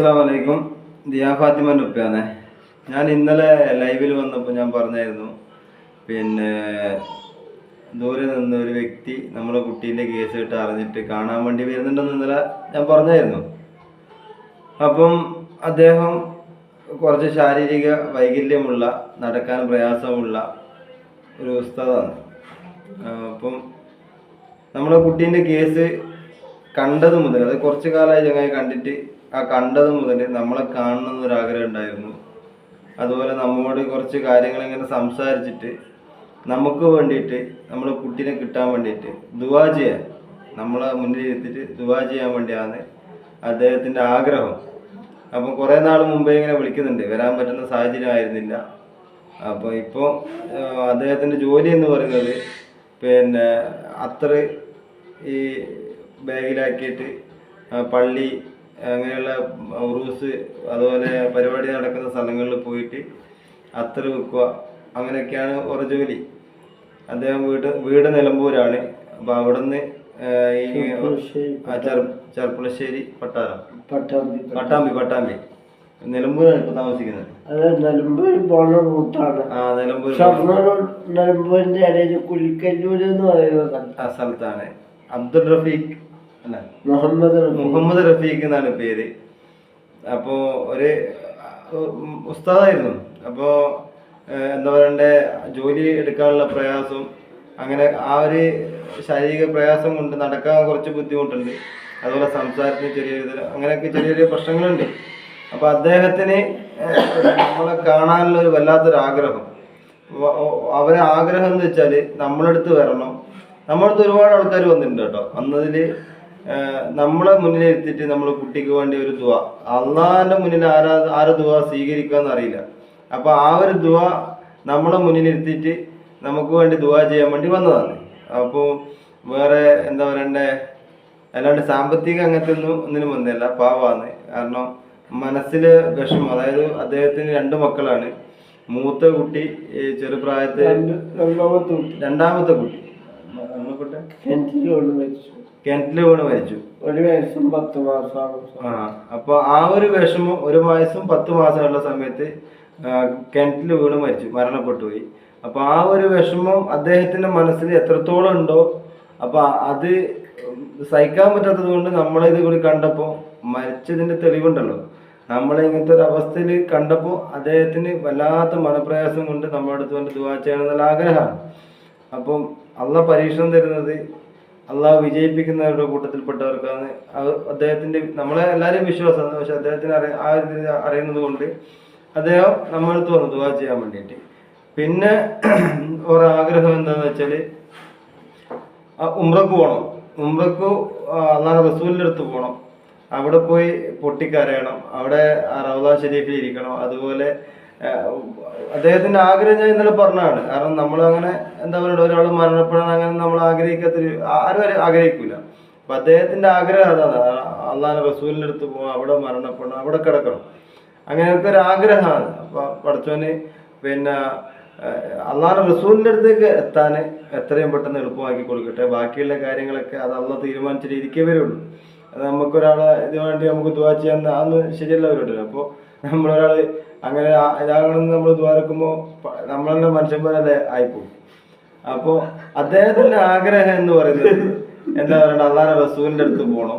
അസ്സാം വലൈക്കും ദിയാ ഫാത്തിമന്റെ ഉപ്പയാണേ. ഞാൻ ഇന്നലെ ലൈവിൽ വന്നപ്പോൾ ഞാൻ പറഞ്ഞായിരുന്നു പിന്നെ ദൂരെ നിന്ന് ഒരു വ്യക്തി നമ്മുടെ കുട്ടീന്റെ കേസ് ഇട്ട് അറിഞ്ഞിട്ട് കാണാൻ വേണ്ടി വരുന്നുണ്ടെന്ന് ഇന്നലെ ഞാൻ പറഞ്ഞായിരുന്നു. അപ്പം അദ്ദേഹം കുറച്ച് ശാരീരിക വൈകല്യമുള്ള നടക്കാൻ പ്രയാസമുള്ള ഒരു ഉസ്താദാണ്. അപ്പം നമ്മുടെ കുട്ടീന്റെ കേസ് കണ്ടത് മുതൽ അത് കുറച്ച് കാലമായി ചങ്ങായി കണ്ടിട്ട് ആ കണ്ടത് മുതൽ നമ്മളെ കാണണം എന്നൊരാഗ്രഹം ഉണ്ടായിരുന്നു. അതുപോലെ നമ്മോട് കുറച്ച് കാര്യങ്ങൾ ഇങ്ങനെ സംസാരിച്ചിട്ട് നമുക്ക് വേണ്ടിയിട്ട് നമ്മുടെ കുട്ടീനെ കിട്ടാൻ വേണ്ടിയിട്ട് ദുവാ ചെയ്യാൻ നമ്മളെ മുന്നിൽ ദുവാ ചെയ്യാൻ വേണ്ടിയാണ് അദ്ദേഹത്തിന്റെ ആഗ്രഹം. അപ്പം കുറേ നാൾ മുമ്പേ ഇങ്ങനെ വിളിക്കുന്നുണ്ട് വരാൻ പറ്റുന്ന സാഹചര്യം ആയിരുന്നില്ല. അപ്പോൾ ഇപ്പോൾ അദ്ദേഹത്തിന്റെ ജോലി എന്ന് പറയുന്നത് പിന്നെ അത്ര ഈ ബാഗിലാക്കിയിട്ട് പള്ളി അങ്ങനെയുള്ള ഉറൂസ് അതുപോലെ പരിപാടി നടക്കുന്ന സ്ഥലങ്ങളിൽ പോയിട്ട് അത്ര വിൽക്കുക അങ്ങനെയൊക്കെയാണ് ഓരോ ജോലി. അദ്ദേഹം വീട് വീട് നിലമ്പൂരാണ്. അപ്പോൾ അവിടുന്ന് ഈ ചെർപ്പുളശ്ശേരി പട്ടാരം പട്ടാമ്പി പട്ടാമ്പി. പട്ടാമ്പി നിലമ്പൂരാണ് ഇപ്പൊ താമസിക്കുന്നത്. അത് നിലമ്പൂർ പോണ റൂട്ടാണ്. ആ നിലമ്പൂർ നിലമ്പൂരിന്റെ ഇടയിൽ കുലിക്കല്ലൂർ എന്ന് പറയുന്ന സ്ഥലത്താണ്. അബ്ദുൾ റഫീഖ് മുഹമ്മദ് റഫീഖ്. മുഹമ്മദ് റഫീഖ് എന്നാണ് പേര്. അപ്പോ ഒരു ഉസ്താദായിരുന്നു. അപ്പോ എന്താ പറയണ്ടേ ജോലി എടുക്കാനുള്ള പ്രയാസം അങ്ങനെ ആ ഒരു ശാരീരിക പ്രയാസം കൊണ്ട് നടക്കാൻ കുറച്ച് ബുദ്ധിമുട്ടുണ്ട്. അതുപോലെ സംസാരത്തിന് ചെറിയ അങ്ങനെയൊക്കെ ചെറിയ ചെറിയ പ്രശ്നങ്ങളുണ്ട്. അപ്പൊ അദ്ദേഹത്തിന് നമ്മളെ കാണാനുള്ള ഒരു വല്ലാത്തൊരു ആഗ്രഹം അവരെ ആഗ്രഹം എന്ന് വെച്ചാൽ നമ്മളടുത്ത് വരണം. നമ്മളടുത്ത് ഒരുപാട് ആൾക്കാർ വന്നിട്ടുണ്ട് കേട്ടോ. വന്നതിൽ നമ്മളെ മുന്നിൽ എത്തിയിട്ട് നമ്മൾ കുട്ടിക്ക് വേണ്ടി ഒരു ദുവ. അള്ളാഹിന്റെ മുന്നിൽ ആരാ ആരെ ദുവ സ്വീകരിക്കാന്ന് അറിയില്ല അപ്പൊ ആ ഒരു ദുവ നമ്മളെ മുന്നിൽ ഇരുത്തിയിട്ട് നമുക്ക് വേണ്ടി ദുവ ചെയ്യാൻ വേണ്ടി വന്നതാണ്. അപ്പോൾ വേറെ എന്താ പറയണ്ടേ? അല്ലാണ്ട് സാമ്പത്തിക അങ്ങനത്തെ ഒന്നും ഒന്നിനും വന്നില്ല പാവാണ്. കാരണം മനസ്സിൽ വിഷമം. അതായത് അദ്ദേഹത്തിന് രണ്ട് മക്കളാണ്. മൂത്ത കുട്ടി ചെറുപ്രായത്തിൽ രണ്ട് രണ്ടാമത്തെ കുട്ടി. രണ്ടാമത്തെ കുട്ടി. മരിച്ചു കിണറ്റിൽ വീണ് മരിച്ചു. ഒരു വയസ്സും പത്ത് മാസമാണ് ആ അപ്പൊ ആ ഒരു വിഷമം ഒരു വയസ്സും പത്ത് മാസമുള്ള സമയത്ത് കിണറ്റിൽ വീണ് മരിച്ചു മരണപ്പെട്ടു പോയി. അപ്പൊ ആ ഒരു വിഷമം അദ്ദേഹത്തിന്റെ മനസ്സിൽ എത്രത്തോളം ഉണ്ടോ അപ്പൊ അത് സഹിക്കാൻ പറ്റാത്തത് കൊണ്ട് നമ്മളിത് കൂടി കണ്ടപ്പോ മരിച്ചതിന്റെ തെളിവുണ്ടല്ലോ. നമ്മളെ ഇങ്ങനത്തെ ഒരു അവസ്ഥയിൽ കണ്ടപ്പോൾ അദ്ദേഹത്തിന് വല്ലാത്ത മനപ്രയാസം കൊണ്ട് നമ്മുടെ അടുത്ത് കൊണ്ട് ദുവാ ചെയ്യണമെന്നുള്ള ആഗ്രഹമാണ്. അപ്പം അള്ള പരീക്ഷണം തരുന്നത് അള്ളാഹ് വിജയിപ്പിക്കുന്നവരുടെ കൂട്ടത്തിൽപ്പെട്ടവർക്കാണ്. അദ്ദേഹത്തിന്റെ നമ്മളെ എല്ലാവരെയും വിശ്വാസമാണ്. പക്ഷെ അദ്ദേഹത്തിന് അറിയ ആ ഒരു അറിയുന്നത് കൊണ്ട് അദ്ദേഹം നമ്മളടുത്ത് വന്നു ദുവാ ചെയ്യാൻ വേണ്ടിയിട്ട്. പിന്നെ ഒരാഗ്രഹം എന്താന്ന് വെച്ചാൽ ഉംറക്ക് പോകണം ഉംറക്ക് അള്ളാഹ് റസൂലിന്റെ അടുത്ത് പോകണം അവിടെ പോയി പൊട്ടിക്കരയണം. അവിടെ റൗദ ഷരീഫിൽ ഇരിക്കണം. അതുപോലെ അദ്ദേഹത്തിന്റെ ആഗ്രഹം ഞാൻ ഇന്നലെ പറഞ്ഞതാണ്. കാരണം നമ്മൾ അങ്ങനെ എന്താ പറയുക ഒരാൾ മരണപ്പെടാൻ അങ്ങനെ നമ്മൾ ആഗ്രഹിക്കാത്തൊരു ആരും ആഗ്രഹിക്കൂല. അപ്പൊ അദ്ദേഹത്തിന്റെ ആഗ്രഹം അതാണ്. അള്ളാഹ് റസൂലിന്റെ അടുത്ത് പോകാം അവിടെ മരണപ്പെടണം അവിടെ കിടക്കണം. അങ്ങനത്തെ ഒരു ആഗ്രഹമാണ്. അപ്പൊ പഠിച്ചവന് പിന്നെ അള്ളാഹ് റസൂലിന്റെ അടുത്തേക്ക് എത്താൻ എത്രയും പെട്ടെന്ന് എളുപ്പമാക്കി കൊടുക്കട്ടെ. ബാക്കിയുള്ള കാര്യങ്ങളൊക്കെ അത് അള്ള തീരുമാനിച്ച രീതിക്കേ വരുള്ളൂ. അത് നമുക്കൊരാളെ ഇതിനു വേണ്ടി നമുക്ക് ദുവാ ചെയ്യാൻ അന്ന് ശരിയല്ല വരുമല്ലോ അപ്പോൾ നമ്മളൊരാൾ അങ്ങനെ ഇതാകണം നമ്മൾ ദ്വാരക്കുമ്പോൾ നമ്മളെന്നെ മനുഷ്യന്മാരല്ലേ ആയിപ്പോകും അപ്പോൾ അദ്ദേഹത്തിന്റെ ആഗ്രഹം എന്ന് പറയുന്നത് എന്താ പറയണ്ട? അള്ളാഹ് റസൂലിന്റെ അടുത്ത് പോകണം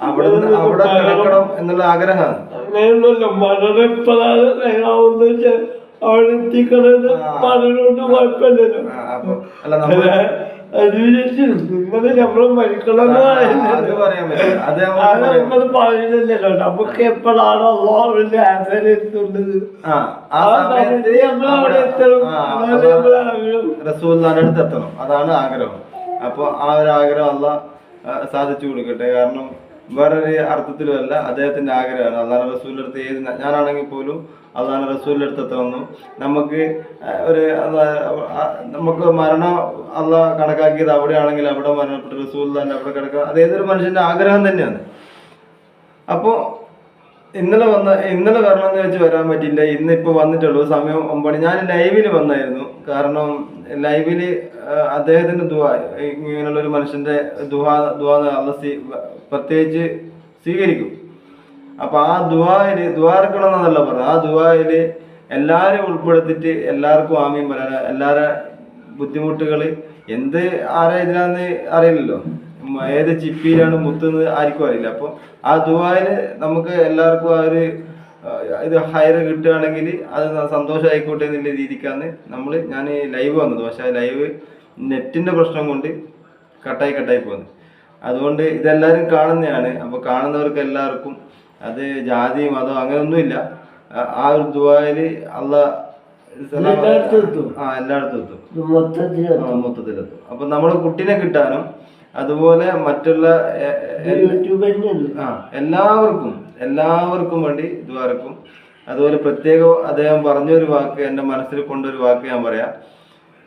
അവിടെ അവിടെ കിടക്കണം എന്നുള്ള ആഗ്രഹമാണ്. അങ്ങനെയൊന്നുമല്ല മരണം എപ്പോഴാണ് അവിടെ എത്തിക്കണത് കുഴപ്പമില്ലല്ലോ. അല്ല വിചാരിച്ചു നമുക്ക് എപ്പോഴാണോ ആ സമയത്ത് നമ്മൾ എത്തണം അതാണ് ആഗ്രഹം. അപ്പൊ ആ ഒരു ആഗ്രഹം അല്ല സാധിച്ചു കൊടുക്കട്ടെ. കാരണം വേറൊരു അർത്ഥത്തിലും അല്ല അദ്ദേഹത്തിന്റെ ആഗ്രഹമാണ്. അള്ളാഹ് റസൂലിന്റെ അടുത്ത് ഏത് ഞാനാണെങ്കിൽ പോലും അള്ളാഹ് റസൂലിന്റെ അടുത്ത് എത്തണമെന്നും നമുക്ക് ഒരു നമുക്ക് മരണം അള്ളാഹ് കണക്കാക്കിയത് അവിടെയാണെങ്കിൽ അവിടെ മരണപ്പെട്ട റസൂൽ തന്നെ അവിടെ കിടക്കുക. അത് ഏതൊരു മനുഷ്യന്റെ ആഗ്രഹം തന്നെയാണ്. അപ്പോൾ ഇന്നലെ വന്ന ഇന്നലെ വരണമെന്ന് വെച്ച് വരാൻ പറ്റില്ല ഇപ്പൊ വന്നിട്ടുള്ളൂ. സമയം ഒമ്പത് ഞാൻ ലൈവിൽ വന്നായിരുന്നു. കാരണം ലൈവിൽ അദ്ദേഹത്തിന്റെ ദുവ ഇങ്ങനെയുള്ള ഒരു മനുഷ്യന്റെ ദുഹ ദുവ അല്ല പ്രത്യേകിച്ച് സ്വീകരിക്കും. അപ്പൊ ആ ദുവായിൽ ദുവാർക്കണം എന്നല്ല പറഞ്ഞത്. ആ ദുവായിൽ എല്ലാരും ഉൾപ്പെടുത്തിട്ട് എല്ലാവർക്കും ആമീൻ പറയാൻ എല്ലാരെ ബുദ്ധിമുട്ടുകൾ എന്ത് ആരാ ഇതിനാന്ന് അറിയില്ലല്ലോ. ഏത് ചിപ്പിയിലാണ് മുത്തുന്നത് ആർക്കും അറിയില്ല. അപ്പോൾ ആ ദുബായിന് നമുക്ക് എല്ലാവർക്കും ആ ഒരു ഇത് ഹയർ കിട്ടുകയാണെങ്കിൽ അത് സന്തോഷമായിക്കോട്ടെ എന്നുള്ള രീതിക്കാണ് നമ്മൾ ഞാൻ ലൈവ് വന്നത്. പക്ഷെ ലൈവ് നെറ്റിന്റെ പ്രശ്നം കൊണ്ട് കട്ടായി കട്ടായി പോകുന്നത് അതുകൊണ്ട് ഇതെല്ലാവരും കാണുന്നതാണ്. അപ്പോൾ കാണുന്നവർക്ക് എല്ലാവർക്കും അത് ജാതി മതം അങ്ങനെയൊന്നുമില്ല. ആ- ആ ഒരു ദുബായിൽ അള്ള എല്ലായിടത്തും എത്തും. ആ എല്ലായിടത്തും എത്തും. മൊത്തത്തിലെത്തും. അപ്പൊ നമ്മുടെ കുട്ടീനെ കിട്ടാനും അതുപോലെ മറ്റുള്ള എല്ലാവർക്കും എല്ലാവർക്കും വേണ്ടി ദ്വാരക്കും അതുപോലെ പ്രത്യേകം അദ്ദേഹം പറഞ്ഞൊരു വാക്ക് എന്റെ മനസ്സിൽ കൊണ്ടൊരു വാക്ക് ഞാൻ പറയാം.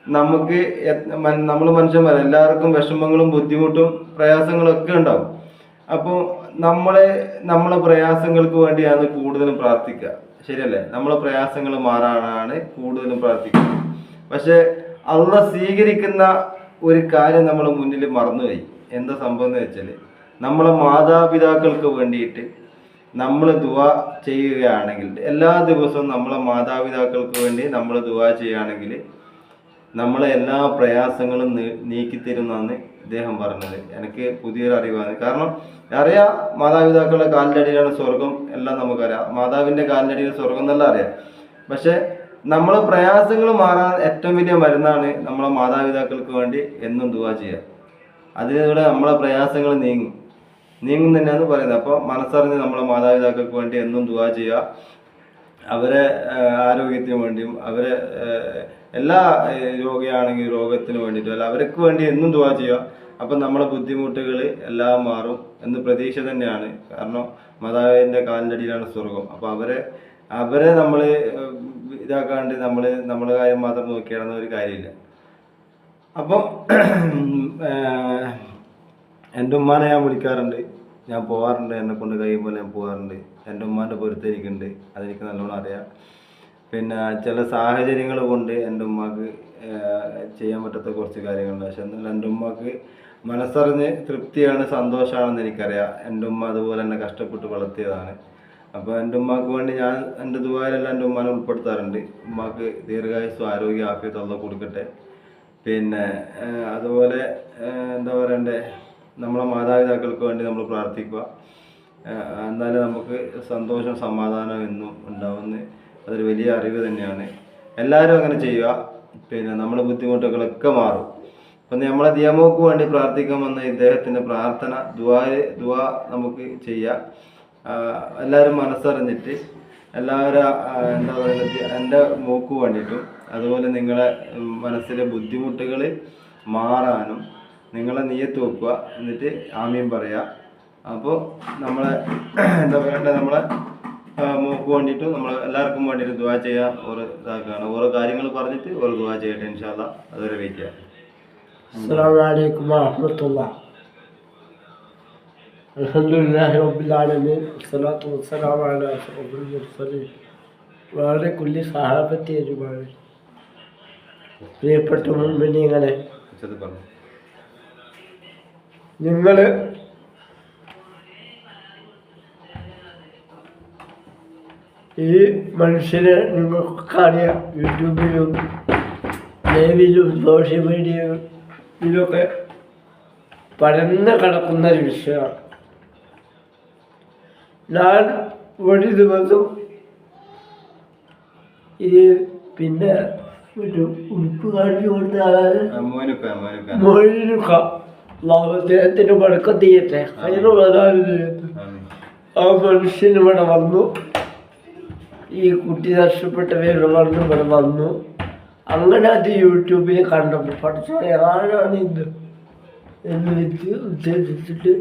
നമുക്ക് നമ്മൾ മനുഷ്യന്മാർ എല്ലാവർക്കും വിഷമങ്ങളും ബുദ്ധിമുട്ടും പ്രയാസങ്ങളും ഒക്കെ ഉണ്ടാവും. അപ്പോൾ നമ്മളെ നമ്മളെ പ്രയാസങ്ങൾക്ക് വേണ്ടിയാണ് കൂടുതലും പ്രാർത്ഥിക്കുക. ശരിയല്ലേ? നമ്മളെ പ്രയാസങ്ങൾ മാറാനാണ് കൂടുതലും പ്രാർത്ഥിക്കുക. പക്ഷെ അള്ള സ്വീകരിക്കുന്ന ഒരു കാര്യം നമ്മൾ മുന്നിൽ മറന്നുപോയി എന്താ സംഭവം എന്ന് വെച്ചാൽ നമ്മളെ മാതാപിതാക്കൾക്ക് വേണ്ടിയിട്ട് നമ്മൾ ദുവ ചെയ്യുകയാണെങ്കിൽ എല്ലാ ദിവസവും നമ്മളെ മാതാപിതാക്കൾക്ക് വേണ്ടി നമ്മൾ ദുവ ചെയ്യുകയാണെങ്കിൽ നമ്മളെ എല്ലാ പ്രയാസങ്ങളും നീക്കി നീക്കിത്തരുന്നാണ് ഇദ്ദേഹം പറഞ്ഞത്. എനിക്ക് പുതിയൊരു അറിവാണ്. കാരണം അറിയാം മാതാപിതാക്കളുടെ കാലിന്റെ അടിയിലാണ് സ്വർഗം. എല്ലാം നമുക്കറിയാം. മാതാവിന്റെ കാലിന്റെ അടിയിൽ സ്വർഗം എന്നെല്ലാം അറിയാം. പക്ഷെ നമ്മളെ പ്രയാസങ്ങൾ മാറാൻ ഏറ്റവും വലിയ മരുന്നാണ് നമ്മളെ മാതാപിതാക്കൾക്ക് വേണ്ടി എന്നും ദുവാ ചെയ്യുക. അതിലൂടെ നമ്മളെ പ്രയാസങ്ങൾ നീങ്ങും. നീങ്ങും തന്നെയാണ് പറയുന്നത്. അപ്പോൾ മനസ്സറിഞ്ഞ് നമ്മളെ മാതാപിതാക്കൾക്ക് വേണ്ടി എന്നും ദുവാ ചെയ്യുക. അവരെ ആരോഗ്യത്തിന് വേണ്ടിയും അവരെ എല്ലാ രോഗിയാണെങ്കിൽ രോഗത്തിന് വേണ്ടിയിട്ടും അല്ല അവർക്ക് വേണ്ടി എന്നും ദുവാ ചെയ്യുക. അപ്പം നമ്മളെ ബുദ്ധിമുട്ടുകൾ എല്ലാം മാറും എന്ന് പ്രതീക്ഷ തന്നെയാണ്. കാരണം മാതാവിന്റെ കാലിന്റെ അടിയിലാണ് സ്വർഗം. അപ്പോൾ അവരെ അവരെ നമ്മൾ ഇതാക്കാണ്ട് നമ്മൾ നമ്മളെ കാര്യം മാത്രം നോക്കിയാണെന്ന ഒരു കാര്യമില്ല. അപ്പം എന്റെ ഉമ്മാനെ ഞാൻ വിളിക്കാറുണ്ട്. ഞാൻ പോകാറുണ്ട് എന്നെ കൊണ്ട് കഴിയുമ്പോൾ ഞാൻ പോകാറുണ്ട് എന്റെ ഉമ്മാന്റെ പൊരുത്തം എനിക്കുണ്ട്. അതെനിക്ക് നല്ലോണം അറിയാം. പിന്നെ ചില സാഹചര്യങ്ങൾ കൊണ്ട് എന്റെ ഉമ്മാക്ക് ചെയ്യാൻ പറ്റാത്ത കുറച്ച് കാര്യങ്ങളുണ്ട്. പക്ഷെ എന്നാൽ എന്റെ ഉമ്മാക്ക് മനസ്സറിഞ്ഞ് തൃപ്തിയാണ് സന്തോഷമാണെന്ന് എനിക്കറിയാം. എന്റെ ഉമ്മ അതുപോലെ എന്നെ കഷ്ടപ്പെട്ട് വളർത്തിയതാണ്. അപ്പോൾ എന്റെ ഉമ്മാക്ക് വേണ്ടി ഞാൻ എന്റെ ദുബായിലെല്ലാം എന്റെ ഉമ്മാനെ ഉൾപ്പെടുത്താറുണ്ട്. ഉമ്മാക്ക് ദീർഘായുസ്സും ആരോഗ്യ ആഫിയത്ത് അള്ള കൊടുക്കട്ടെ. പിന്നെ അതുപോലെ എന്താ പറയണ്ടേ? നമ്മളെ മാതാപിതാക്കൾക്ക് വേണ്ടി നമ്മൾ പ്രാർത്ഥിക്കുക. എന്നാലേ നമുക്ക് സന്തോഷം സമാധാനം എന്നും ഉണ്ടാവുന്ന. അതൊരു വലിയ അറിവ് തന്നെയാണ്. എല്ലാവരും അങ്ങനെ ചെയ്യുക. പിന്നെ നമ്മുടെ ബുദ്ധിമുട്ടുകളൊക്കെ മാറും. അപ്പം നമ്മളെ ദിയമോക്ക് വേണ്ടി പ്രാർത്ഥിക്കാൻ വന്ന ഇദ്ദേഹത്തിന്റെ പ്രാർത്ഥന ദുവാ ദുവാ നമുക്ക് ചെയ്യാം. എല്ലാവരും മനസ്സറിഞ്ഞിട്ട് എല്ലാവരും എന്താ പറയുക എന്റെ മോക്ക് വേണ്ടിയിട്ടും അതുപോലെ നിങ്ങളെ മനസ്സിലെ ബുദ്ധിമുട്ടുകൾ മാറാനും നിങ്ങളെ നീയത്ത് വെക്കുക എന്നിട്ട് ആമീൻ പറയുക അപ്പോൾ നമ്മളെ എന്താ പറയണ്ടേ നമ്മളെ മോക്ക് വേണ്ടിയിട്ടും നമ്മൾ എല്ലാവർക്കും വേണ്ടിയിട്ട് ദുവാ ചെയ്യുക ഓരോ ഇതാക്കുകയാണ്. ഓരോ കാര്യങ്ങൾ പറഞ്ഞിട്ട് ഓരോ ദുവാ ചെയ്യട്ടെ ഇൻഷാല്ല അതുവരെ വെയിറ്റ് ചെയ്യാം. അസ്സാം വലൈക്കും വാഹമത്തുള്ള الحمد لله رب العالمين والصلاة والسلام على أشرف المرسلين وعلى كل صحابة أجمعين പ്രിയപ്പെട്ട മുൻമിനിങ്ങളെ ഉച്ചത്തിൽ പറഞ്ഞു നിങ്ങൾ ഈ മനുഷ്യനെ നിങ്ങൾക്കൊക്കെ അറിയാം യൂട്യൂബിലും ലൈവിലും സോഷ്യൽ മീഡിയയിലൊക്കെ പരന്ന് കിടക്കുന്ന ഒരു വിഷയമാണ് ഞാൻ ഒരു ദിവസം ഈ പിന്നെ ഉടുപ്പ് കാണിച്ചു കൊടുത്ത മോനുക്ക മോനുക്ക മൊഴിയുക അദ്ദേഹത്തിന് വടക്കം തീയട്ടെ ആ മനുഷ്യൻ ഇവിടെ വന്നു. ഈ കുട്ടി നഷ്ടപ്പെട്ടവർ വന്നു ഇവിടെ വന്നു. അങ്ങനെ അത് യൂട്യൂബിൽ കണ്ടപ്പോൾ പഠിച്ചു ആരാണ് ഇത്? എന്ന് വെച്ച് ഉദ്ദേശിച്ചിട്ട്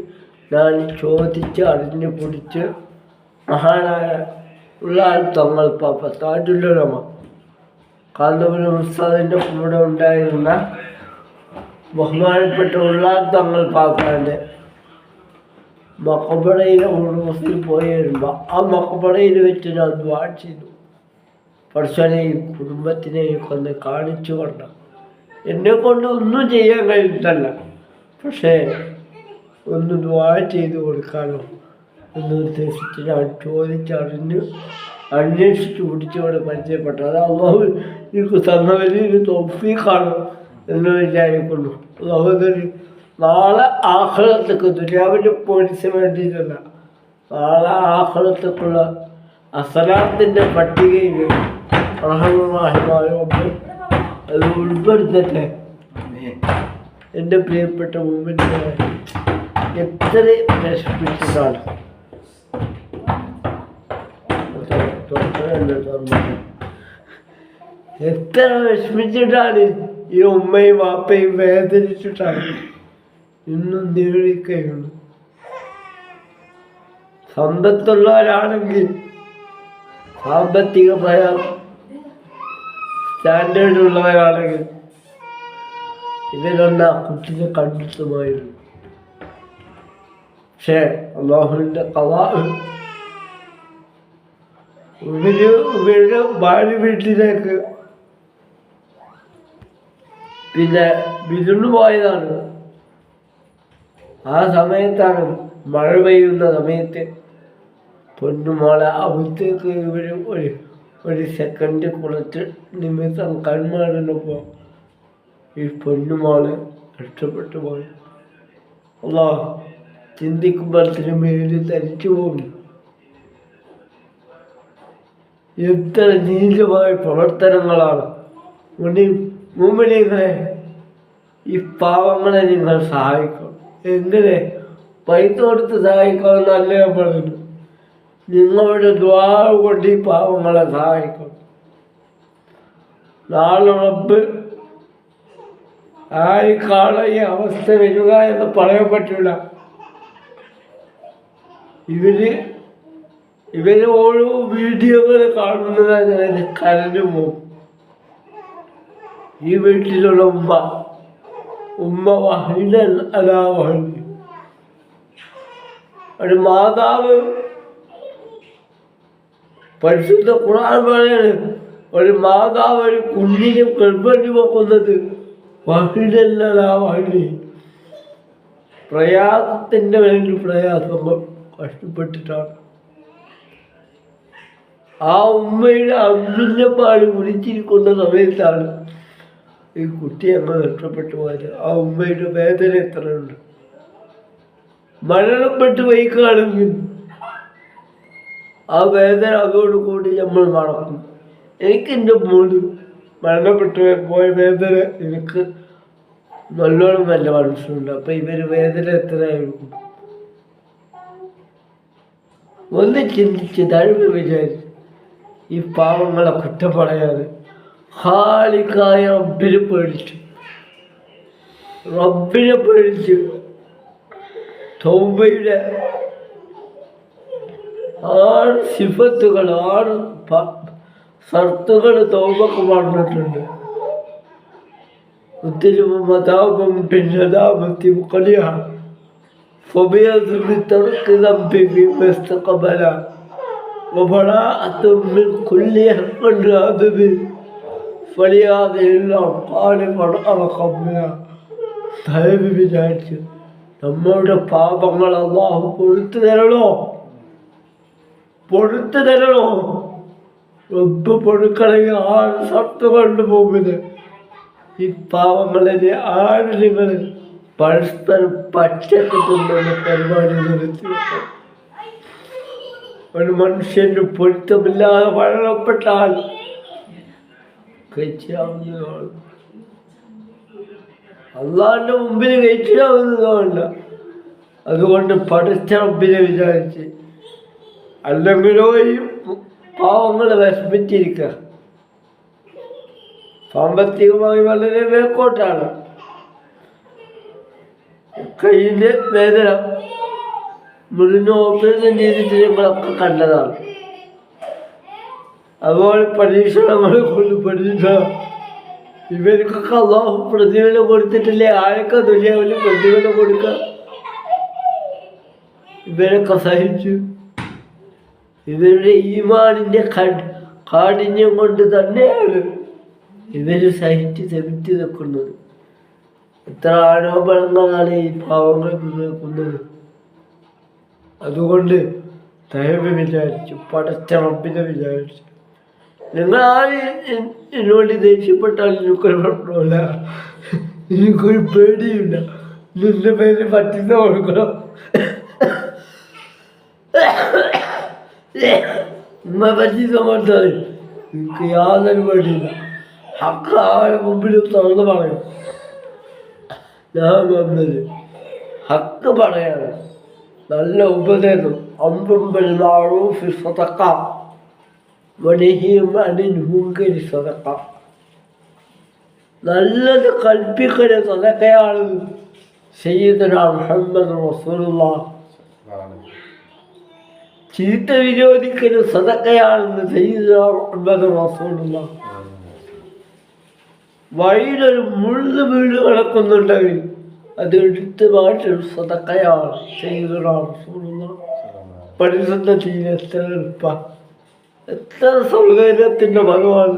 ഞാൻ ചോദിച്ച് അറിഞ്ഞു പിടിച്ച് മഹാനായ ഉള്ള ആൾ തങ്ങൾ പാപ്പ താജുല്ലമ കാന്തപുരം ഉസ്താദിന്റെ കൂടെ ഉണ്ടായിരുന്ന ബഹുമാനപ്പെട്ട ഉള്ളാർ തങ്ങൾ പാപ്പാന്റെ മക്കപ്പടയിലെ ഉടമസ്ഥയിൽ പോയി വരുമ്പോൾ ആ മക്കപ്പടയിൽ വെച്ച് ഞാൻ ദ്വാ ചെയ്തു. പർശനെയും കുടുംബത്തിനെയും ഒന്ന് കാണിച്ചു കൊണ്ട എന്നെ കൊണ്ട് ഒന്നും ചെയ്യാൻ കഴിഞ്ഞിട്ടല്ല പക്ഷേ ഒന്ന് ദ്വാ ചെയ്ത് കൊടുക്കാനോ എന്ന് ഉദ്ദേശിച്ച് ഞാൻ ചോദിച്ചറിഞ്ഞ് അന്വേഷിച്ച് പിടിച്ചോടെ പരിചയപ്പെട്ടു. അത് അള്ളാഹു എനിക്ക് തന്ന വലിയൊരു തോഫീക്കാണ് എന്ന് വിചാരിക്കുന്നു. അള്ളാഹു ഇതൊരു നാളെ ആഹ്ലത്തേക്ക് ദുര്യാവിന്റെ പോലീസിന് വേണ്ടിയിട്ടല്ല. നാളെ ആഹ്ലത്തേക്കുള്ള അസലാത്തിന്റെ പട്ടികയിൽ റബ്ബ് അത് ഉൾപ്പെടുത്തട്ടെ. എന്റെ പ്രിയപ്പെട്ട മുമ്പിന്റെ എത്ര വിഷമിച്ചതാണ് എത്ര വിഷമിച്ചിട്ടാണ് ഈ ഉമ്മയും വാപ്പയും വേദനിച്ചിട്ടാണ് ഇന്നും നീളിക്കയുള്ളൂ? സമ്പത്തുള്ളവരാണെങ്കിൽ സാമ്പത്തിക ഭയം സ്റ്റാൻഡേർഡ് ഉള്ളവരാണെങ്കിൽ ഇവരൊന്ന് ആ കുട്ടിനെ കണ്ടെത്തുമായിരുന്നു പക്ഷേ അള്ളാഹുവിന്റെ ഇവരുടെ ഭാര്യ വീട്ടിലേക്ക്. പിന്നെ വിരുന്നു പോയതാണ്. ആ സമയത്താണ് മഴ പെയ്യുന്ന സമയത്ത് പൊന്നുമോളെ അവിടത്തേക്ക് ഇവർ ഒരു ഒരു സെക്കൻഡ് കുറച്ച് നിമിഷം കൺമാറിനപ്പോൾ ഈ പൊന്നുമോൾ രക്ഷപ്പെട്ടു പോയി. അല്ലാ ചിന്തിക്കുമ്പോഴത്തിന് മേൽ തരിച്ചു പോകും എത്ര നീചമായ പ്രവർത്തനങ്ങളാണ്. മുനി മുമ്പിനെ ഈ പാവങ്ങളെ നിങ്ങൾ സഹായിക്കും എങ്ങനെ? പൈസ കൊടുത്ത് സഹായിക്കാമെന്നല്ല പറഞ്ഞു നിങ്ങളുടെ ദ്വാര കൊണ്ട് ഈ പാവങ്ങളെ സഹായിക്കണം. നാളെ റബ്ബ് ആർക്കാണ് ഈ അവസ്ഥ വരിക എന്ന് പറയാൻ ഇവർ ഇവർ ഓരോ വീഡിയോകൾ കാണുന്നത് കരഞ്ഞു പോകും ഈ വീട്ടിലുള്ള ഉമ്മ. ഉമ്മ വഹിന അലാ വഹി. ഒരു മാതാവ് പരിശുദ്ധ ഖുർആൻ പറയാണ് ഒരു മാതാവ് ഒരു കുഞ്ഞിനെ ഗർഭിണി വെക്കുന്നത് വഹിനല്ലാ വഹി. പ്രയാസത്തിന്റെ വേണ്ടി പ്രയാസം കഷ്ടപ്പെട്ടിട്ടാണ്. ആ ഉമ്മയുടെ അമ്മിന്റെ പാൽ കുടിച്ചിരിക്കുന്ന സമയത്താണ് ഈ കുട്ടി അങ്ങ് നഷ്ടപ്പെട്ടു പോയത്. ആ ഉമ്മയുടെ വേദന എത്രയുണ്ട്? മരണപ്പെട്ട് വൈക്കുകയാണെങ്കിൽ ആ വേദന അതോടുകൂടി നമ്മൾ മറക്കും. എനിക്ക് എന്റെ മോൾ മരണപ്പെട്ടു പോയ വേദന എനിക്ക് നല്ലോണം നല്ല മനസ്സിലുണ്ട്. അപ്പം ഇവർ വേദന എത്രയായിരിക്കും? ഒന്ന് ചിന്തിച്ച് തഴുവ് വിചാരിച്ച് ഈ പാവങ്ങളെ കുറ്റം പറയാതെ ഹാലിക്കായ റബ്ബിനെ പേടിച്ചു റബ്ബിനെ പേടിച്ച് തൗബയുടെ ആറ് സിഫത്തുകൾ ആറ് സർത്തുകൾ തൗബക്ക് പറഞ്ഞിട്ടുണ്ട് ഒത്തിരി മതാപം പിന്നതാപത്തി കളിയാണ് فبيض بترك ذنب فيما استقبل وبراءة من كل حق راذب فلهذه الأوقات فرأى قبل ദയവ് വിചാരിച്ച് നമ്മളുടെ പാപങ്ങൾ അള്ളാഹു പൊഴുത്തു തരണോ പൊഴുത്തു തരണോ റബ്ബ് പൊഴുക്കണമെങ്കിൽ ആറ് സത്ത് കൊണ്ടുപോകുന്നത് ഈ പാവങ്ങളെ ആര് നിങ്ങൾ പരസ്പരം പച്ചക്ക് പരിപാടി വെക്കണം. ഒരു മനുഷ്യന് പൊരുത്തമില്ലാതെ വളരപ്പെട്ടാൽ കഴിച്ചാവുന്നതാണ് അള്ളാഹിന്റെ മുമ്പിൽ കഴിച്ചാവുന്നതല്ല അതുകൊണ്ട് പഠിച്ച റബ്ബിനെ വിചാരിച്ച് അല്ലെങ്കിലോ ഈ പാവങ്ങൾ വിഷമിച്ചിരിക്കുക സാമ്പത്തികമായി വളരെ വേക്കോട്ടാണ് കയ്യിന്റെ വേദന മുറിഞ്ഞ് ഓപ്പറേഷൻ ചെയ്തിട്ട് ഞങ്ങളൊക്കെ കണ്ടതാണ്. അതുപോലെ പരീക്ഷണങ്ങൾ കൊണ്ട് പഠിച്ച ഇവർക്കൊക്കെ അള്ളാഹു പ്രതിഫലം കൊടുത്തിട്ടില്ലേ? ആരൊക്കെ ദുര്യാവിൽ പ്രതിഫലം കൊടുക്കുക ഇവരൊക്കെ സഹിച്ചു. ഇവരുടെ ഈമാനിന്റെ കാഠിന്യം കൊണ്ട് തന്നെയാണ് ഇവർ സഹിച്ച് തെറ്റി നിൽക്കുന്നത് എത്ര ആരോപണങ്ങളാണ് ഈ പാവങ്ങൾക്ക് കേൾക്കുന്നത് അതുകൊണ്ട് ദൈവം വിചാരിച്ചു പടച്ച റബ്ബിനെ വിചാരിച്ചു. നിങ്ങൾ ആരും എന്നോട് ദേഷ്യപ്പെട്ടാൽ എനിക്കൊരു പ്രശ്നമില്ല എനിക്കൊരു പേടിയില്ല. നിന്റെ പേര് പറ്റുന്ന കൊടുക്കണം. ഉമ്മ പറ്റുന്ന കൊടുത്താൽ എനിക്ക് യാതൊരു പേടിയില്ല. ഹക്ക ആരുടെ തുറന്ന് പറയും. ഞാൻ വന്നത്. ഹക്ക് പറയാണ്. നല്ല ഉപദേശം. അമ്പുമ്പൽ മാറൂഫ് സതക്ക വടിഹിയും അനിൽ മുങ്കരി സതക്ക നല്ലത് കൽപ്പിക്കൽ സതക്കയാണ് സയ്യിദന മുഹമ്മദ് റസൂലുള്ള. ചീത്ത വിരോധിക്കൽ സതക്കയാണെന്ന് സയ്യിദന മുഹമ്മദ് റസൂലുള്ള. വഴിയിലൊരു മുഴുത് വീട് കിടക്കുന്നുണ്ടെങ്കിൽ അത് എടുത്ത് മാറ്റി സതക്കയാണ് റസൂലുള്ള പരിശുദ്ധ തീരെ എത്ര എളുപ്പ എത്ര സൗകര്യത്തിന്റെ ഭഗവാൻ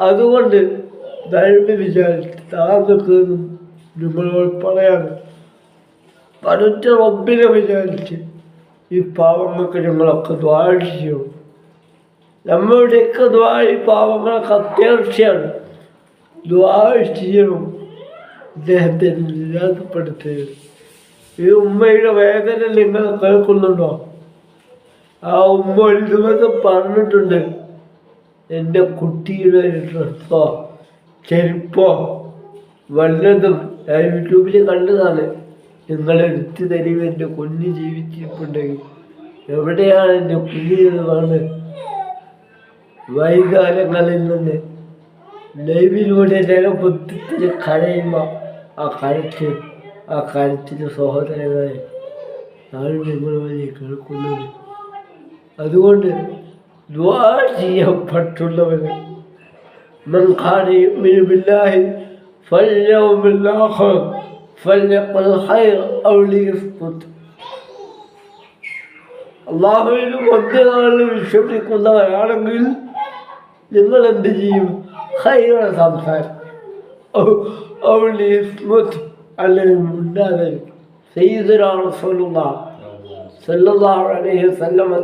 അതുകൊണ്ട് ദൈവം വിചാരിച്ച് താങ്കൾക്ക് നിങ്ങളോട് പറയാൻ പരുത്ത റബ്ബിനെ വിചാരിച്ച് ഈ പാവങ്ങൾക്ക് നിങ്ങളൊക്കെ ദ്വാര ചെയ്യണം നമ്മളുടെയൊക്കെ ദ്വാര ഈ പാവങ്ങളൊക്കെ അത്യാവശ്യമാണ്. ദ്വാര ചെയ്യണം ഇദ്ദേഹത്തെ നിരാശപ്പെടുത്തരുത് ഈ ഉമ്മയുടെ വേദന നിങ്ങൾ കേൾക്കുന്നുണ്ടോ? ആ ഉമ്മ ഒരു ദിവസം പറഞ്ഞിട്ടുണ്ട് എന്റെ കുട്ടിയുടെ ഒരു ഡ്രസ്സോ ചെരുപ്പോ വല്ലതും യൂട്യൂബിൽ കണ്ടതാണ്. നിങ്ങൾ എടുത്തു തരും എന്റെ കുഞ്ഞ് ജീവിച്ചിട്ടുണ്ടെങ്കിൽ എവിടെയാണ് എന്റെ പറഞ്ഞ് വൈകാലങ്ങളിൽ നിന്ന് ലൈവിലൂടെ ജനബുദ്ധത്തിന് കരയുമ്പോൾ ആ കരച്ചിൽ ആ കരച്ചിന്റെ സഹോദരങ്ങളെ ഞാൻ നിങ്ങൾ വഴി കേൾക്കുന്നത്. അതുകൊണ്ട് ദ്വാ ചെയ്യപ്പെട്ടുള്ളവന് അള്ളാഹുവിനും ഒന്നേ നാളിൽ വിശ്വസിക്കുന്നവരാണെങ്കിൽ നിങ്ങൾ എന്ത് ചെയ്യും? ഹൈറ സംസാരം.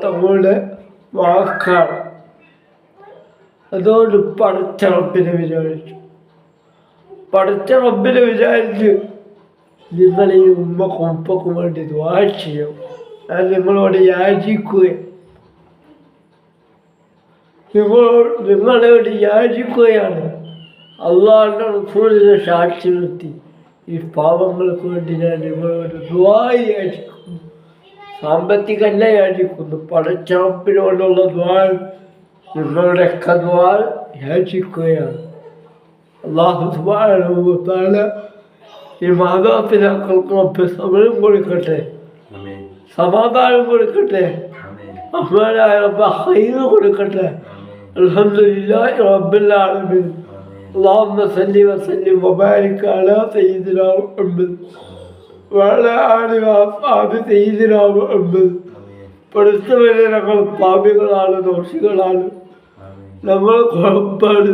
തങ്ങളുടെ വാക്കാണ് അതുകൊണ്ട് പടച്ച റബ്ബിനെ വിചാരിച്ചു. പടച്ച റബ്ബിനെ വിചാരിച്ച് നിങ്ങൾ ഈ ഉമ്മക്കും ഉപ്പക്കും വേണ്ടി ദ്വാ ചെയ്യും. ഞാൻ നിങ്ങളോട് യാചിക്കുകയും നിങ്ങളോട് നിങ്ങളോട് യാചിക്കുകയാണ്. അള്ളാഹുടെ റസൂലിനെ സാക്ഷി നിർത്തി ഈ പാവങ്ങൾക്ക് വേണ്ടി ഞാൻ നിങ്ങളോട് ദ്വായി യാചിക്കുന്നു. സാമ്പത്തികമല്ല യാചിക്കുന്നു. പടച്ചറപ്പിനോടുള്ള ദ്വാൾ നിങ്ങളുടെയൊക്കെ ദ്വാൾ യാചിക്കുകയാണ്. അള്ളാഹു സുബാന ഈ മാതാപിതാക്കൾക്ക് റബ്ബ് സമയം കൊടുക്കട്ടെ. സമാധാനം കൊടുക്കട്ടെ. അഹ്മാനായ റബ്ബ് ഹൈറ് കൊടുക്കട്ടെ അൽഹംദുലില്ലാഹി റബ്ബിൽ ആലമീൻ اللهم صل وسلم وبارك على سيدنا محمد وعلى آل وأصحاب سيدنا محمد പഠിച്ചവരെ ഞങ്ങൾ പാപികളാണ് ദോഷികളാണ് നമ്മൾ കുഴപ്പമാണ്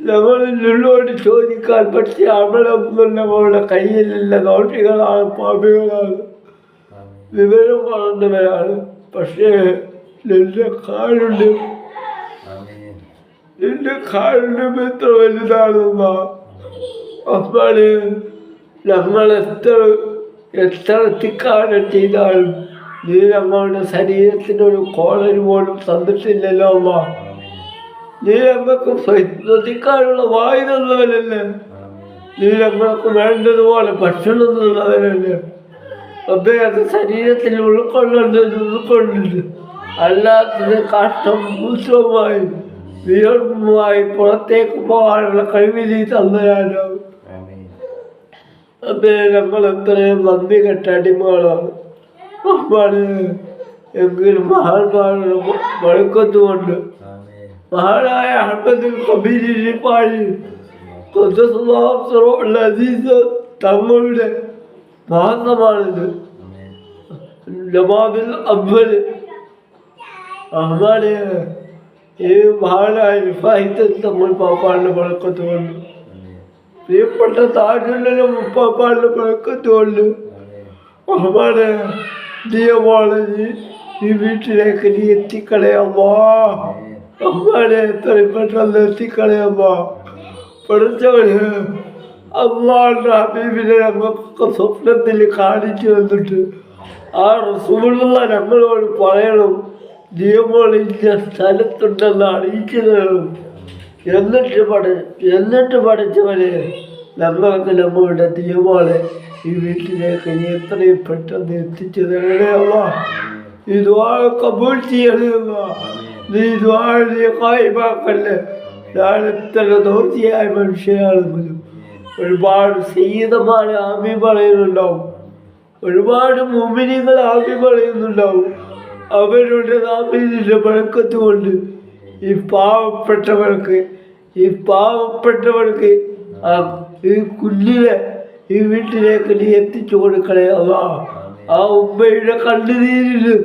നമ്മൾ നിന്നോട് ചോദിക്കാൻ പക്ഷേ അമലൊന്നും നമ്മളുടെ കയ്യിലില്ല ദോഷികളാണ് പാപികളാണ് വിവരം വളർന്നവരാണ് പക്ഷേ നിന്റെ കാലുണ്ട് നിന്റെ കാലിനും എത്ര വലുതാണെന്ന. അപ്പാണ് നമ്മൾ എത്ര എത്ര തിക്കാരം ചെയ്താലും നീ ഞങ്ങളുടെ ശരീരത്തിനൊരു കോളര് പോലും തന്നിട്ടില്ലല്ലോ അമ്മ. നീ ഞങ്ങൾക്ക് ശ്രദ്ധിക്കാനുള്ള വായു തന്നവനല്ലേ. നീ ഞങ്ങൾക്ക് വേണ്ടതുപോലെ ഭക്ഷണം തന്നവനല്ലേ. അപ്പേ അത് ശരീരത്തിൽ ഉൾക്കൊള്ളേണ്ടത് ഉൾക്കൊള്ളുന്നത് അല്ലാത്തത് കാഷ്ടം മൂത്രവുമായി. വിയർപ്പുമായി പുറത്തേക്ക് പോകാനുള്ള കഴിവ് നീ തന്നയാലോ അപ്പേ ഞങ്ങൾ എത്രയും നന്ദി കെട്ട അടിമകളാണ്. അപ്പാണ് എങ്കിലും മഹാന്മാരുടെ വഴക്കത്തുകൊണ്ട് മഹാനായ അഹമ്മദിൽ കബീരി പാടി അസീസ് തങ്ങളുടെ മഹത്വമാണിത് ജമാബിൽ അബ്ബൽ അഹ്മാനെ ഈ മഹാനായ റിഫാഹിത്തെ നമ്മൾ പാപ്പാടിന്റെ വഴക്കത്തുകൊണ്ട് പ്രിയപ്പെട്ട താജുല്ലിനും ഉപ്പാപ്പാടിന്റെ വഴക്കത്തുകൊണ്ട് അഹ്മാനെ നീ മോളെ നീ ഈ വീട്ടിലേക്ക് നീ എത്തിക്കളയമ്മോ അമ്മാനെ എത്രയും പെട്ടെന്ന് എത്തിക്കളയമ്മോ പഠിച്ചവന് അമ്മാളുടെ ഹബീബിനെ ഞങ്ങൾക്കൊക്കെ സ്വപ്നത്തിൽ കാണിച്ചു തന്നിട്ട് ആ റസൂലുള്ള ഞങ്ങളോട് പറയണം ഇന്ന സ്ഥലത്തുണ്ടെന്ന് തരണം എന്നിട്ട് പഠ എന്നിട്ട് പഠിച്ചവനെ നമ്മൾക്ക് നമ്മളുടെ നിയമങ്ങളെ ഈ വീട്ടിലേക്ക് എത്രയും പെട്ടെന്ന് എത്തിച്ചു തരണേ അമ്മ ഈ കബൂൾ ചെയ്യണേ അമ്മ നീ ദ്വാര നീ കായ്മാക്കല്ലേ ഞാൻ എത്ര ദോഷിയായ മനുഷ്യനാണെങ്കിലും ഒരുപാട് സീതമാരെ ആമി പറയുന്നുണ്ടാവും. ഒരുപാട് മുമിനികൾ ആമി പറയുന്നുണ്ടാവും. അവരുടെ നാമീതിന്റെ പഴക്കത്ത് കൊണ്ട് ഈ പാവപ്പെട്ടവർക്ക് ഈ പാവപ്പെട്ടവർക്ക് ഈ കുഞ്ഞിനെ ഈ വീട്ടിലേക്ക് നീ എത്തിച്ചു കൊടുക്കണേ അല്ല. ആ ഉമ്മയുടെ കണ്ണുനീരിന്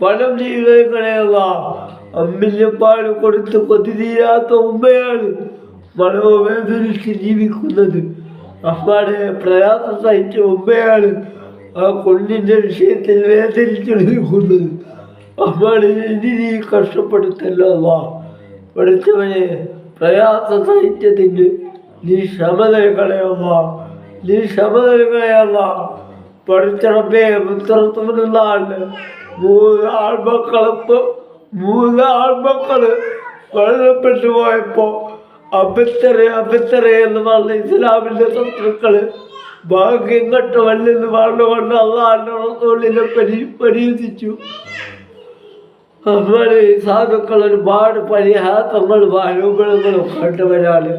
പണം ചെയ്തേക്കണേ അല്ല. അമ്മിന്റെ പാൽ കൊടുത്ത് കൊതിരീരാത്ത ഉമ്മയാണ് മനോവേദനിച്ച് ജീവിക്കുന്നത്. അമ്മാടെ പ്രയാസം സഹിച്ച ഉമ്മയാണ് ആ കുഞ്ഞിന്റെ വിഷയത്തിൽ വേദനിച്ചു നിൽക്കുന്നത് നീ കഷ്ടപ്പെടുത്തല്ലോ പഠിച്ചവനെ പ്രയാസം സഹിച്ചതിന് നീ ക്ഷമ നൽകണയല്ല നീ ക്ഷമ നൽകണയല്ല പഠിച്ചറപ്പേ പുത്രത്വമുള്ള ആൾ. മൂന്ന് ആൺമക്കളപ്പ് മൂന്ന് ആൺമക്കൾ പോയപ്പോ അബത്തറെ അബത്തറെ എന്ന് പറഞ്ഞ ഇസ്ലാമിന്റെ ശത്രുക്കൾ ഭാഗ്യം കെട്ടവല്ലെന്ന് പറഞ്ഞുകൊണ്ട് അള്ളാഹിനെ പരി പരിഹസിച്ചു നമ്മുടെ സാധുക്കൾ ഒരുപാട് പരിഹാസങ്ങളും അനുഗ്രഹങ്ങളും കണ്ടവരാണ്.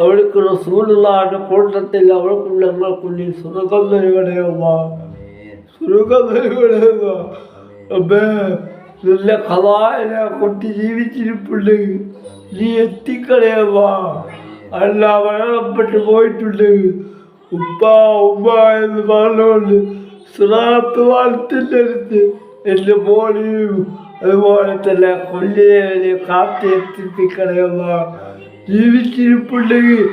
അവൾക്ക് റസൂലുള്ളാന്റെ കൂട്ടത്തിൽ അവൾക്ക് ഞങ്ങൾക്കുള്ളിൽ സുഖം നൽകണയമ്മ സുഖം നല്ല കഥായന കുട്ടി ജീവിച്ചിരിപ്പുണ്ട്. നീ എത്തിക്കണയമ്മ അല്ല മരണപ്പെട്ടു പോയിട്ടുണ്ട്. ഉപ്പ ഉമ്മ എന്ന് പറഞ്ഞുകൊണ്ട് സുറാത്ത് വാഴത്തിന്റെ അടുത്ത് എന്റെ മോനെയും അതുപോലെ തന്നെ കൊല്ലിനെ കാത്തി എത്തിപ്പിക്കണയമ്മ ജീവിച്ചിരിപ്പുണ്ടെങ്കിൽ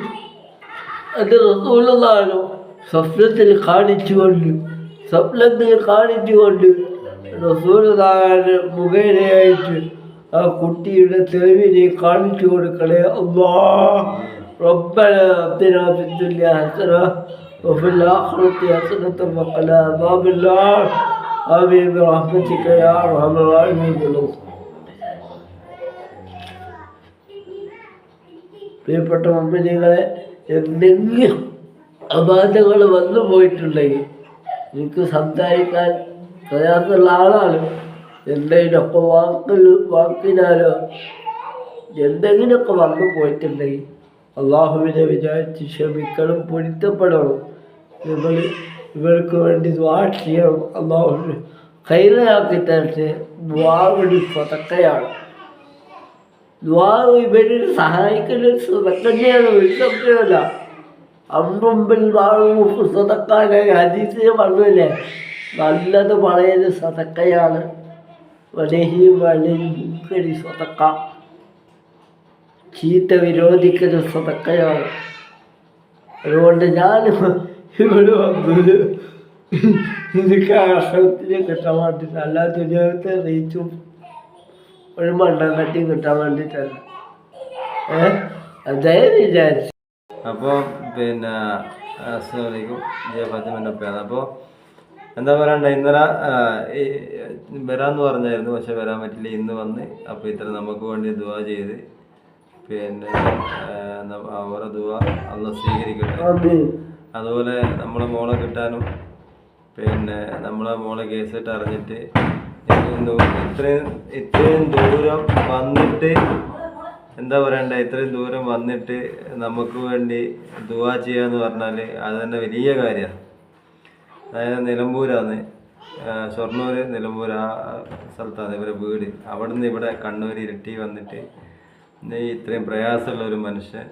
അത് റസൂലുള്ളാനോ സ്വപ്നത്തിൽ കാണിച്ചുകൊണ്ട് സ്വപ്നത്തിൽ കാണിച്ചുകൊണ്ട് റസൂലുള്ളാന് മുഖേനയായിട്ട് ആ കുട്ടിയുടെ തെളിവിനെ കാണിച്ചു കൊടുക്കണേ അള്ളാ ربنا آتنا في الدنيا حسنة وفي الآخرة حسنة وقنا عذاب النار آمين برحمتك يا أرحم الراحمين പ്രിയപ്പെട്ട മമ്മനികളെ എന്തെങ്കിലും അബാധകൾ വന്നു പോയിട്ടുണ്ടെങ്കിൽ എനിക്ക് സംസാരിക്കാൻ പ്രയാസമുള്ള ആളാണ് എന്തെങ്കിലുമൊക്കെ വാക്കിൽ വാക്കിനാലോ എന്തെങ്കിലുമൊക്കെ വന്നു പോയിട്ടുണ്ടെങ്കിൽ അള്ളാഹുവിനെ വിചാരിച്ച് ക്ഷമിക്കണം പൊരുത്തപ്പെടണം ഇവർ ഇവർക്ക് വേണ്ടി ദ്വാ ചെയ്യണം അള്ളാഹു കൈലാക്കി തരട്ടെ ദ്വാവിടി സ്വതക്കയാണ്. ദ്വാവ് ഇവരെ സഹായിക്കുന്ന സ്വതക്കന്നെയാണ്. ഒരു സംശയമല്ല അമ്പമ്പിൽ വാഴും സ്വതക്കാനായി ഹദീസിന് പറഞ്ഞില്ലേ? നല്ലത് പറയുന്നത് സ്വതക്കയാണ്. വലഹി വലി സ്വതക്ക. ചീത്ത വിരോധിക്കുന്ന സ്വതക്കയാണ്. അതുകൊണ്ട് ഞാൻ ഇവിടെ വന്നത് എനിക്ക് ആശ്രമത്തിന് കിട്ടാൻ വേണ്ടിയിട്ട് ദുരിതത്തെ ഒരു മണ്ണാങ്കട്ടിയും കിട്ടാൻ വേണ്ടിയിട്ടല്ല ഏ? അതേ വിചാരിച്ചു. അപ്പോൾ പിന്നെ അസ്സലാമലൈക്കും ജയ ഫാത്തിമന്റെ ഒപ്പയാണ് അപ്പോൾ എന്താ പറയണ്ട? ഇന്നലെ വരാന്ന് വരാമെന്ന് പറഞ്ഞായിരുന്നു. പക്ഷെ വരാൻ പറ്റില്ല. ഇന്ന് വന്ന്. അപ്പോൾ ഇത്ര നമുക്ക് വേണ്ടി ദുവാ ചെയ്ത്. പിന്നെ അവരുടെ ദുവാ അന്ന് സ്വീകരിക്കട്ടെ. അതുപോലെ നമ്മളെ മോളെ കിട്ടാനും പിന്നെ നമ്മളെ മോളെ കേസിട്ട് അറിഞ്ഞിട്ട് ഇത്രയും ഇത്രയും ദൂരം വന്നിട്ട് എന്താ പറയണ്ട? ഇത്രയും ദൂരം വന്നിട്ട് നമുക്ക് വേണ്ടി ദുവാ ചെയ്യാന്ന് പറഞ്ഞാൽ അത് തന്നെ വലിയ കാര്യമാണ് അതായത് നിലമ്പൂരാണ് ഷൊർണൂർ നിലമ്പൂർ ആ സ്ഥലത്താണ് ഇവരെ വീട്. അവിടെ നിന്ന് ഇവിടെ കണ്ണൂർ ഇരട്ടി വന്നിട്ട് ഇത്രയും പ്രയാസമുള്ള ഒരു മനുഷ്യൻ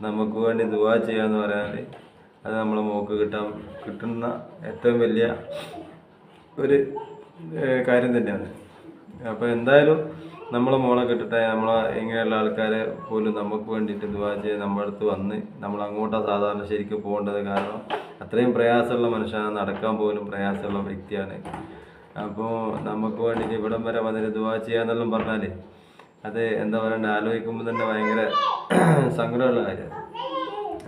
നമുക്ക് വേണ്ടി ദുവാ ചെയ്യാന്ന് പറഞ്ഞാൽ അത് നമ്മളെ മോക്ക് കിട്ടാൻ കിട്ടുന്ന ഏറ്റവും വലിയ ഒരു കാര്യം തന്നെയാണ്. അപ്പോൾ എന്തായാലും നമ്മളെ മോളെ കിട്ടട്ടെ നമ്മളെ ഇങ്ങനെയുള്ള ആൾക്കാരെ പോലും നമുക്ക് വേണ്ടിയിട്ട് ദുവാ ചെയ്ത് നമ്മുടെ അടുത്ത് വന്ന് നമ്മൾ അങ്ങോട്ടാണ് സാധാരണ ശരിക്കും പോകേണ്ടത് കാരണം അത്രയും പ്രയാസമുള്ള മനുഷ്യനാണ് നടക്കാൻ പോലും പ്രയാസമുള്ള വ്യക്തിയാണ്. അപ്പോൾ നമുക്ക് വേണ്ടിയിട്ട് ഇവിടം വരെ വന്നിട്ട് ദുവാ ചെയ്യാന്നെല്ലാം പറഞ്ഞാൽ അത് എന്താ പറയണ്ടേ ആലോചിക്കുമ്പോൾ തന്നെ ഭയങ്കര സങ്കടമുള്ള കാര്യമാണ്.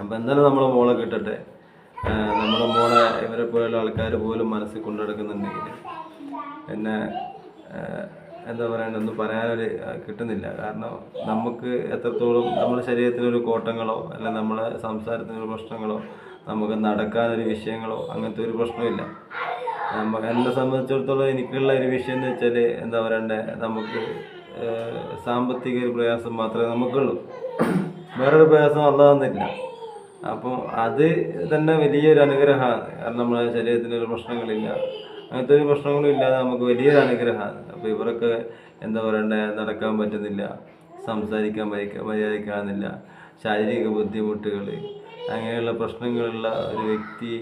അപ്പം എന്തായാലും നമ്മളെ മോളെ കിട്ടട്ടെ. നമ്മളെ മോളെ ഇവരെ പോലുള്ള ആൾക്കാർ പോലും മനസ്സിൽ കൊണ്ടെടുക്കുന്നുണ്ടെങ്കിൽ എന്നെ എന്താ പറയണ്ട ഒന്നും പറയാനൊരു കിട്ടുന്നില്ല. കാരണം നമുക്ക് എത്രത്തോളം നമ്മുടെ ശരീരത്തിനൊരു കോട്ടങ്ങളോ അല്ല നമ്മളെ സംസാരത്തിനൊരു പ്രശ്നങ്ങളോ നമുക്ക് നടക്കാനൊരു വിഷയങ്ങളോ അങ്ങനത്തെ ഒരു പ്രശ്നമില്ല. നമ്മ എന്നെ സംബന്ധിച്ചിടത്തോളം എനിക്കുള്ള ഒരു വിഷയം എന്ന് വെച്ചാൽ എന്താ പറയണ്ടേ നമുക്ക് സാമ്പത്തിക ഒരു പ്രയാസം മാത്രമേ നമുക്കുള്ളൂ. വേറൊരു പ്രയാസം അല്ലാന്നില്ല അപ്പോൾ അത് തന്നെ വലിയൊരു അനുഗ്രഹമാണ്. കാരണം നമ്മുടെ ശരീരത്തിന് ഒരു പ്രശ്നങ്ങളില്ല. അങ്ങനത്തെ ഒരു പ്രശ്നങ്ങളും ഇല്ലാതെ നമുക്ക് വലിയൊരു അനുഗ്രഹമാണ്. അപ്പോൾ ഇവരൊക്കെ എന്താ പറയണ്ടേ? നടക്കാൻ പറ്റുന്നില്ല. സംസാരിക്കാൻ മര്യാദ മര്യാദക്കാകുന്നില്ല ശാരീരിക ബുദ്ധിമുട്ടുകൾ അങ്ങനെയുള്ള പ്രശ്നങ്ങളുള്ള ഒരു വ്യക്തി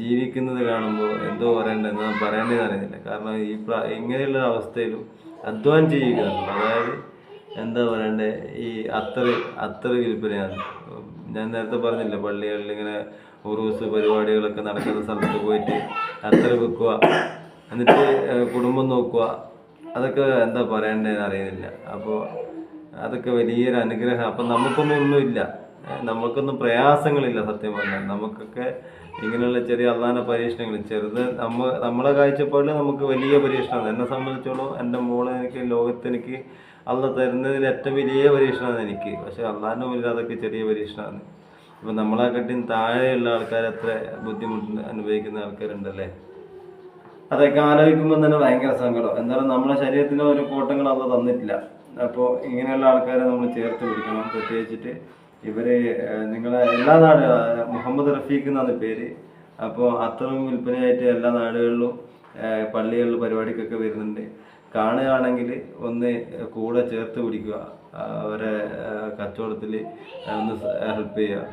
ജീവിക്കുന്നത് കാണുമ്പോൾ എന്തോ പറയണ്ടെന്ന് പറയേണ്ടതെന്ന് അറിയുന്നില്ല. കാരണം ഈ പ്ര ഇങ്ങനെയുള്ള അവസ്ഥയിലും അധ്വാനം ചെയ്യുക അതായത് എന്താ പറയണ്ടേ? ഈ അത്ര അത്ര വിൽപ്പനയാണ്. ഞാൻ നേരത്തെ പറഞ്ഞില്ല പള്ളികളിൽ ഇങ്ങനെ ഉറൂസ് പരിപാടികളൊക്കെ നടക്കുന്ന സ്ഥലത്ത് പോയിട്ട് അത്ര വെക്കുക എന്നിട്ട് കുടുംബം നോക്കുക അതൊക്കെ എന്താ പറയണ്ടതെന്ന് അറിയുന്നില്ല. അപ്പോൾ അതൊക്കെ വലിയൊരു അനുഗ്രഹം. അപ്പം നമുക്കൊന്നും ഒന്നുമില്ല. നമുക്കൊന്നും പ്രയാസങ്ങളില്ല സത്യം പറഞ്ഞാൽ. നമുക്കൊക്കെ ഇങ്ങനെയുള്ള ചെറിയ അള്ളാന പരീക്ഷണങ്ങൾ ചെറുത് നമ്മ നമ്മളെ കാഴ്ചപ്പാടിൽ നമുക്ക് വലിയ പരീക്ഷണമാണ്. എന്നെ സംബന്ധിച്ചോളം എന്റെ മോളെ എനിക്ക് ലോകത്ത് എനിക്ക് അള്ള തരുന്നതിൽ ഏറ്റവും വലിയ പരീക്ഷണമാണ് എനിക്ക്. പക്ഷെ അള്ളാഹിന്റെ മുന്നിൽ അതൊക്കെ ചെറിയ പരീക്ഷണമാണ്. ഇപ്പം നമ്മളെക്കാട്ടിയും താഴെയുള്ള ആൾക്കാർ എത്ര ബുദ്ധിമുട്ട് അനുഭവിക്കുന്ന ആൾക്കാരുണ്ടല്ലേ? അതൊക്കെ ആലോചിക്കുമ്പോൾ തന്നെ ഭയങ്കര സങ്കടം. എന്തായാലും നമ്മുടെ ശരീരത്തിന് ഒരു കോട്ടങ്ങൾ അത് തന്നിട്ടില്ല. അപ്പോൾ ഇങ്ങനെയുള്ള ആൾക്കാരെ നമ്മൾ ചേർത്ത് പിടിക്കണം. പ്രത്യേകിച്ചിട്ട് ഇവർ നിങ്ങളെ എല്ലാ നാടുകളും മുഹമ്മദ് റഫീഖ് എന്നാണ് പേര്. അപ്പോൾ അത്രയും വിൽപ്പനയായിട്ട് എല്ലാ നാടുകളിലും പള്ളികളിൽ പരിപാടിക്കൊക്കെ വരുന്നുണ്ട്. കാണുകയാണെങ്കിൽ ഒന്ന് കൂടെ ചേർത്ത് പിടിക്കുക. അവരെ കച്ചവടത്തിൽ ഒന്ന് ഹെൽപ്പ് ചെയ്യുക.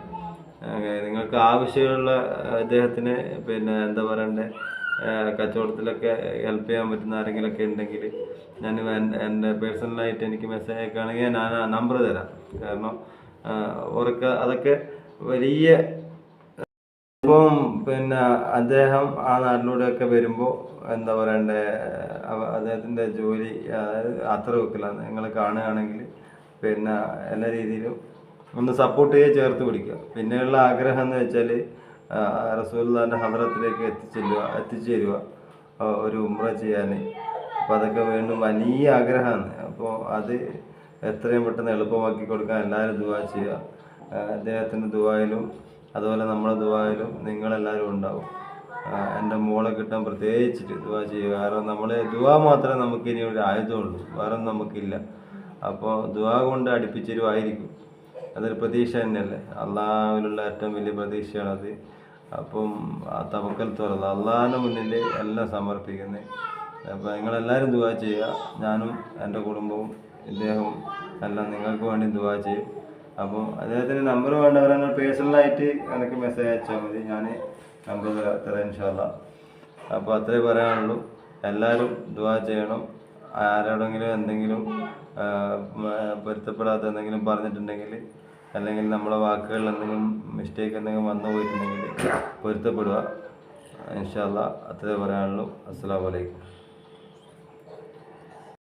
നിങ്ങൾക്ക് ആവശ്യമുള്ള അദ്ദേഹത്തിന് പിന്നെ എന്താ പറയണ്ടേ? കച്ചവടത്തിലൊക്കെ ഹെൽപ്പ് ചെയ്യാൻ പറ്റുന്ന ആരെങ്കിലുമൊക്കെ ഉണ്ടെങ്കിൽ ഞാൻ എന്റെ പേഴ്സണലായിട്ട് എനിക്ക് മെസ്സേജ് അയക്കുകയാണെങ്കിൽ ഞാൻ ആ നമ്പർ തരാം. കാരണം അവർക്ക് അതൊക്കെ വലിയ ഇപ്പം പിന്നെ അദ്ദേഹം ആ നാട്ടിലൂടെ ഒക്കെ വരുമ്പോൾ എന്താ പറയണ്ടേ അദ്ദേഹത്തിന്റെ ജോലി അതായത് അത്ര വെക്കില്ല നിങ്ങൾ കാണുകയാണെങ്കിൽ പിന്നെ എല്ലാ രീതിയിലും ഒന്ന് സപ്പോർട്ട് ചെയ്യുക ചേർത്ത് പിടിക്കുക. പിന്നെയുള്ള ആഗ്രഹം എന്ന് വെച്ചാൽ റസൂല്ലാന്റെ ഹദ്രത്തിലേക്ക് എത്തിച്ചെല്ലുക എത്തിച്ചേരുക ഒരു ഉമ്ര ചെയ്യാൻ അപ്പൊ അതൊക്കെ വീണ്ടും വലിയ ആഗ്രഹമാണ്. അപ്പോൾ അത് എത്രയും പെട്ടെന്ന് എളുപ്പമാക്കി കൊടുക്കാൻ എല്ലാവരും ദുവാ ചെയ്യുക. അദ്ദേഹത്തിന്റെ ദുവായിലും അതുപോലെ നമ്മുടെ നിങ്ങൾ നിങ്ങളെല്ലാവരും ഉണ്ടാവും. എന്റെ മോളെ കിട്ടാൻ പ്രത്യേകിച്ചിട്ട് ദുവാ ചെയ്യുക. കാരണം നമ്മൾ ദുവാ മാത്രമേ നമുക്ക് ഇനി ഒരു ആയുധമുള്ളൂ. വേറെ നമുക്കില്ല. അപ്പോൾ ദുവാ കൊണ്ട് അടുപ്പിച്ചെരുവായിരിക്കും. അതൊരു പ്രതീക്ഷ തന്നെയല്ലേ? അള്ളാഹുവിലുള്ള ഏറ്റവും വലിയ പ്രതീക്ഷയാണ് അത് അപ്പം ആ തവക്കൽ തുറന്ന് അള്ളാഹിന്റെ മുന്നിൽ എല്ലാം സമർപ്പിക്കുന്നത് അപ്പോൾ നിങ്ങളെല്ലാവരും ദുവാ ചെയ്യുക. ഞാനും എന്റെ കുടുംബവും ഇദ്ദേഹവും എല്ലാം നിങ്ങൾക്ക് വേണ്ടി ദുവാ ചെയ്യും. അപ്പോൾ അദ്ദേഹത്തിന്റെ നമ്പർ വേണ്ടവരാണ് പേഴ്സണലായിട്ട് എനിക്ക് മെസ്സേജ് അയച്ചാൽ മതി. ഞാൻ നമ്പർ തരാം ഇൻഷാല്ല അപ്പോൾ അത്രേ പറയാനുള്ളൂ. എല്ലാവരും ദുവാ ചെയ്യണം. ആരോടെങ്കിലും എന്തെങ്കിലും പൊരുത്തപ്പെടാത്ത എന്തെങ്കിലും പറഞ്ഞിട്ടുണ്ടെങ്കിൽ അല്ലെങ്കിൽ നമ്മളെ വാക്കുകളിൽ എന്തെങ്കിലും മിസ്റ്റേക്ക് എന്തെങ്കിലും വന്നു പോയിട്ടുണ്ടെങ്കിൽ പൊരുത്തപ്പെടുക. ഇൻഷാല്ല അത്രേ പറയാനുള്ളൂ. അസ്സാം വലൈക്കും